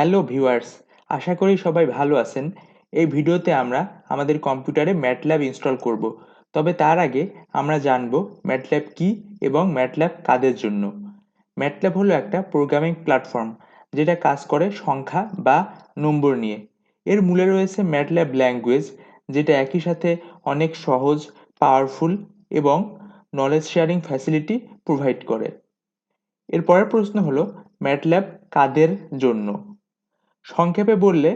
Hello viewers আশা করি সবাই ভালো আছেন। এই ভিডিওতে আমরা আমাদের কম্পিউটারে ম্যাটল্যাব ইনস্টল করব। তবে তার আগে আমরা জানব ম্যাটল্যাব কি এবং ম্যাটল্যাব কাদের জন্য। ম্যাটল্যাব হলো একটা প্রোগ্রামিং প্ল্যাটফর্ম যেটা কাজ করে সংখ্যা বা নম্বর নিয়ে। এর মূলে রয়েছে ম্যাটল্যাব ল্যাঙ্গুয়েজ যেটা একই সাথে অনেক সহজ পাওয়ারফুল এবং নলেজ শেয়ারিং ফ্যাসিলিটি প্রোভাইড করে। এর পরের প্রশ্ন হলো ম্যাটল্যাব কাদের জন্য? সংক্ষেপে বললে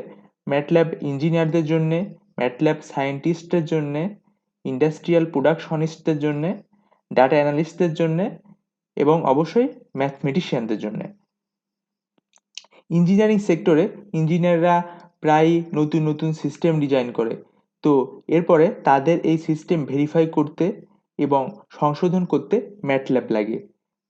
ম্যাটল্যাব ইঞ্জিনিয়ারদের জন্যে ম্যাটল্যাব সায়েন্টিস্টের জন্যে, ইন্ডাস্ট্রিয়াল প্রোডাকশনিস্টদের জন্যে, ডাটা অ্যানালিস্টদের জন্যে এবং অবশ্যই ম্যাথমেটিশিয়ানদের জন্যে। ইঞ্জিনিয়ারিং সেক্টরে ইঞ্জিনিয়াররা প্রায়ই নতুন নতুন সিস্টেম ডিজাইন করে। তো এরপরে তাদের এই সিস্টেম ভেরিফাই করতে এবং সংশোধন করতে ম্যাটল্যাব লাগে।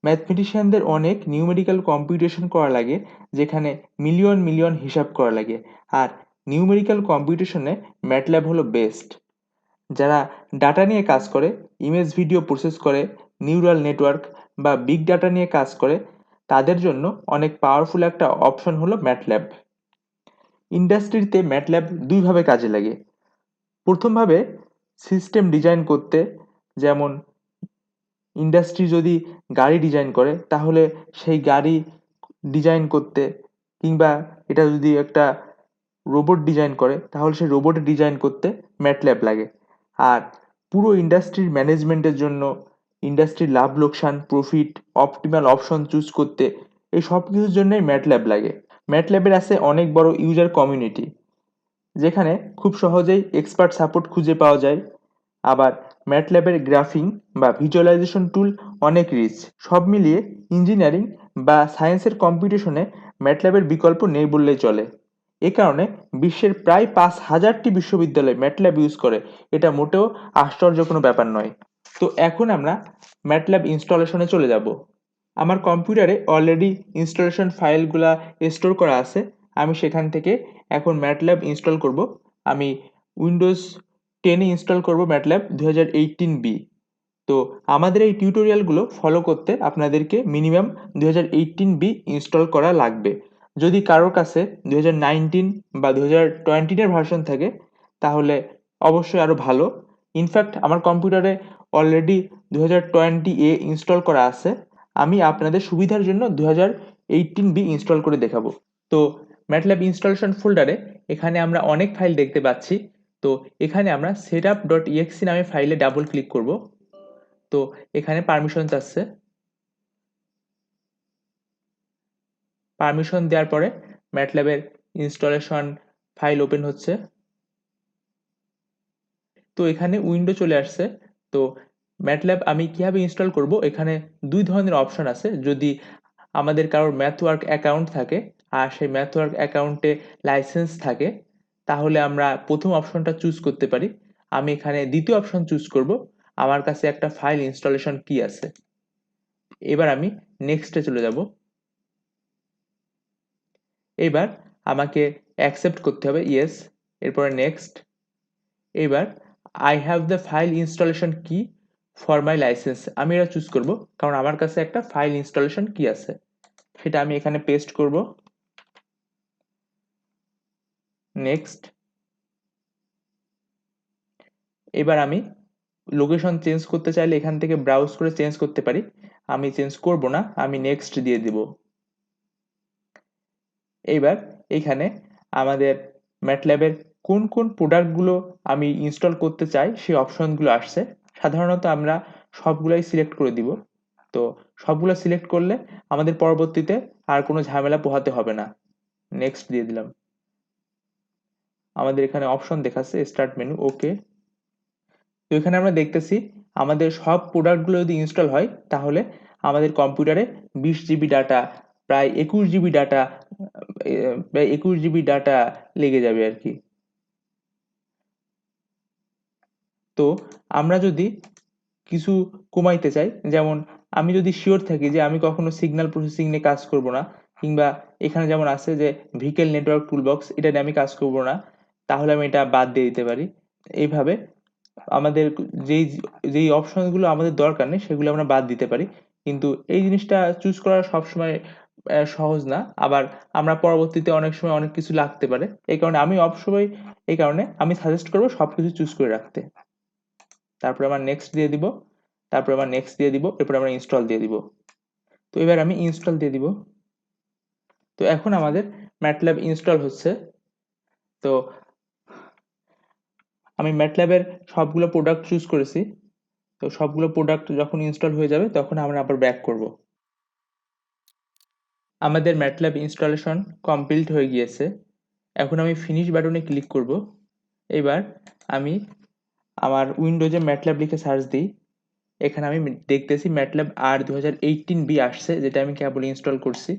ম্যাথমেটিশিয়ানদের অনেক নিউমেরিক্যাল কম্পিউটেশন করা লাগে, যেখানে মিলিয়ন মিলিয়ন হিসাব করা লাগে। আর নিউমেরিক্যাল কম্পিউটেশনে ম্যাটল্যাব হলো বেস্ট যারা ডাটা নিয়ে কাজ করে ইমেজ ভিডিও প্রসেস করে নিউরাল নেটওয়ার্ক বা বিগ ডাটা নিয়ে কাজ করে, তাদের জন্য অনেক পাওয়ারফুল একটা অপশন হলো ম্যাটল্যাব ইন্ডাস্ট্রিতে ম্যাটল্যাব দুইভাবে কাজে লাগে। প্রথমভাবে সিস্টেম ডিজাইন করতে, যেমন ইন্ডাস্ট্রি যদি গাড়ি ডিজাইন করে, তাহলে সেই গাড়ি ডিজাইন করতে কিংবা এটা যদি একটা রোবট ডিজাইন করে, তাহলে সেই রোবট ডিজাইন করতে ম্যাটল্যাব লাগে। আর পুরো ইন্ডাস্ট্রির ম্যানেজমেন্টের জন্য ইন্ডাস্ট্রির লাভ, লোকসান প্রফিট অপটিমাল অপশন চুজ করতে এই সব কিছুর জন্যই ম্যাটল্যাব লাগে। ম্যাটল্যাবের আছে অনেক বড় ইউজার কমিউনিটি যেখানে খুব সহজেই এক্সপার্ট সাপোর্ট খুঁজে পাওয়া যায়। আবার ম্যাটল্যাবের গ্রাফিং বা ভিজুয়ালাইজেশন টুল অনেক রিচ সব মিলিয়ে ইঞ্জিনিয়ারিং বা সায়েন্সের কম্পিটিশনে ম্যাটল্যাবের বিকল্প নেই বললেই চলে। এ কারণে বিশ্বের প্রায় পাঁচ হাজারটি বিশ্ববিদ্যালয় ম্যাটল্যাব ইউজ করে। এটা মোটেও আশ্চর্য কোনো ব্যাপার নয়। তো এখন আমরা ম্যাটল্যাব ইনস্টলেশনে চলে যাব। আমার কম্পিউটারে অলরেডি ইনস্টলেশন ফাইলগুলা স্টোর করা আছে। আমি সেখান থেকে এখন ম্যাটল্যাব ইনস্টল করব। আমি উইন্ডোজ টেনে ইনস্টল করব ম্যাটল্যাব দু হাজার বি তো আমাদের এই টিউটোরিয়ালগুলো ফলো করতে আপনাদেরকে মিনিমাম দু হাজার বি ইনস্টল করা লাগবে। যদি কারোর কাছে দু বা দু হাজার টোয়েন্টিনের ভার্সন থাকে, তাহলে অবশ্যই আরও ভালো। ইনফ্যাক্ট আমার কম্পিউটারে অলরেডি দু হাজার টোয়েন্টি এ ইনস্টল করা আছে। আমি আপনাদের সুবিধার জন্য দু হাজার এইটিন বি ইনস্টল করে দেখাবো। তো ম্যাটল্যাব ইনস্টলেশন ফোল্ডারে এখানে আমরা অনেক ফাইল দেখতে পাচ্ছি। তো এখানে আমরা সেট আপ ডট ইএক্সি নামে ফাইলে ডাবল ক্লিক করব। তো এখানে পারমিশন চাচ্ছে পারমিশন দেওয়ার পরে ম্যাটল্যাবের ইনস্টলেশন ফাইল ওপেন হচ্ছে। তো এখানে উইন্ডো চলে আসছে। তো ম্যাটল্যাব আমি কীভাবে ইনস্টল করব? এখানে দুই ধরনের অপশন আছে। যদি আমাদের কারোর ম্যাথওয়ার্ক অ্যাকাউন্ট থাকে আর সেই ম্যাথওয়ার্ক অ্যাকাউন্টে লাইসেন্স থাকে তাহলে আমরা প্রথম অপশনটা চুজ করতে পারি। আমি এখানে দ্বিতীয় অপশন চুজ করব। আমার কাছে একটা ফাইল ইনস্টলেশন কি আছে। এবার আমি নেক্সটে চলে যাব। এবার আমাকে অ্যাকসেপ্ট করতে হবে ইয়েস এরপরে নেক্সট এবার I have the file installation key for my license আমি এটা চুজ করব, কারণ আমার কাছে একটা ফাইল ইনস্টলেশন কি আছে। সেটা আমি এখানে পেস্ট করব। নেক্সট এবার আমি লোকেশন চেঞ্জ করতে চাইলে এখান থেকে ব্রাউজ করে চেঞ্জ করতে পারি। আমি চেঞ্জ করব না, আমি নেক্সট দিয়ে দিব। এইবার এখানে আমাদের ম্যাটল্যাবের কোন কোন প্রোডাক্টগুলো আমি ইনস্টল করতে চাই, সেই অপশনগুলো আসছে। সাধারণত আমরা সবগুলাই সিলেক্ট করে দিব। তো সবগুলো সিলেক্ট করলে আমাদের পরবর্তীতে আর কোনো ঝামেলা পোহাতে হবে না। নেক্সট দিয়ে দিলাম। আমাদের এখানে অপশন দেখাচ্ছে স্টার্ট মেনু ওকে তো এখানে আমরা দেখতেছি, আমাদের সব প্রোডাক্টগুলো যদি ইনস্টল হয়, তাহলে আমাদের কম্পিউটারে বিশ জিবি ডাটা প্রায় একুশ জিবি ডাটা প্রায় একুশ জিবি ডাটা লেগে যাবে আর কি। তো আমরা যদি কিছু কমাইতে চাই, যেমন আমি যদি শিওর থাকি যে আমি কখনো সিগন্যাল প্রসেসিং নিয়ে কাজ করব না, কিংবা এখানে যেমন আছে যে ভিকেল নেটওয়ার্ক টুলবক্স এটা নিয়ে আমি কাজ করব না তাহলে আমি এটা বাদ দিয়ে দিতে পারি। এইভাবে আমাদের যেই যেই অপশনগুলো আমাদের দরকার নেই, সেগুলো আমরা বাদ দিতে পারি। কিন্তু এই জিনিসটা চুজ করা সবসময় সহজ না। আবার আমরা পরবর্তীতে অনেক সময় অনেক কিছু লাগতে পারে। এই কারণে আমি অবশ্যই, এই কারণে আমি সাজেস্ট করব সব কিছু চুজ করে রাখতে। তারপরে আমার নেক্সট দিয়ে দিব। তারপরে আমার নেক্সট দিয়ে দিব। এরপর আমরা ইনস্টল দিয়ে দিব। তো এবার আমি ইনস্টল দিয়ে দিব। তো এখন আমাদের ম্যাটল্যাব ইনস্টল হচ্ছে। তো আমি ম্যাটল্যাবের সবগুলো প্রোডাক্ট চুজ করেছি। তো সবগুলো প্রোডাক্ট যখন ইনস্টল হয়ে যাবে, তখন আমরা আবার ব্যাক করব। আমাদের ম্যাটল্যাব ইনস্টলেশন কমপ্লিট হয়ে গিয়েছে। এখন আমি ফিনিশ বাটনে ক্লিক করব। এবার আমি আমার উইন্ডোজে ম্যাটল্যাব লিখে সার্চ দিই, এখানে আমি দেখতেছি ম্যাটল্যাব আর দু বি আসছে, যেটা আমি কেবল ইনস্টল করছি।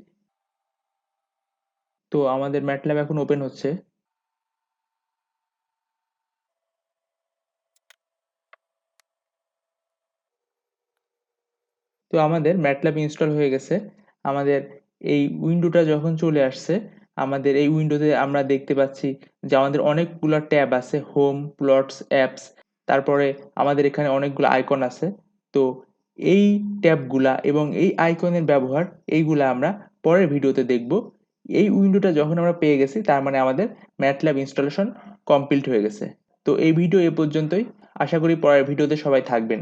তো আমাদের ম্যাটল্যাব এখন ওপেন হচ্ছে। তো আমাদের ম্যাটল্যাব ইনস্টল হয়ে গেছে। আমাদের এই উইন্ডোটা যখন চলে আসছে, আমাদের এই উইন্ডোতে আমরা দেখতে পাচ্ছি যে আমাদের অনেকগুলো ট্যাব আছে হোম প্লটস অ্যাপস তারপরে আমাদের এখানে অনেকগুলো আইকন আছে। তো এই ট্যাবগুলা এবং এই আইকনের ব্যবহার, এইগুলা আমরা পরের ভিডিওতে দেখব। এই উইন্ডোটা যখন আমরা পেয়ে গেছি, তার মানে আমাদের ম্যাটল্যাব ইনস্টলেশন কমপ্লিট হয়ে গেছে। তো এই ভিডিও এ পর্যন্তই। আশা করি পরের ভিডিওতে সবাই থাকবেন।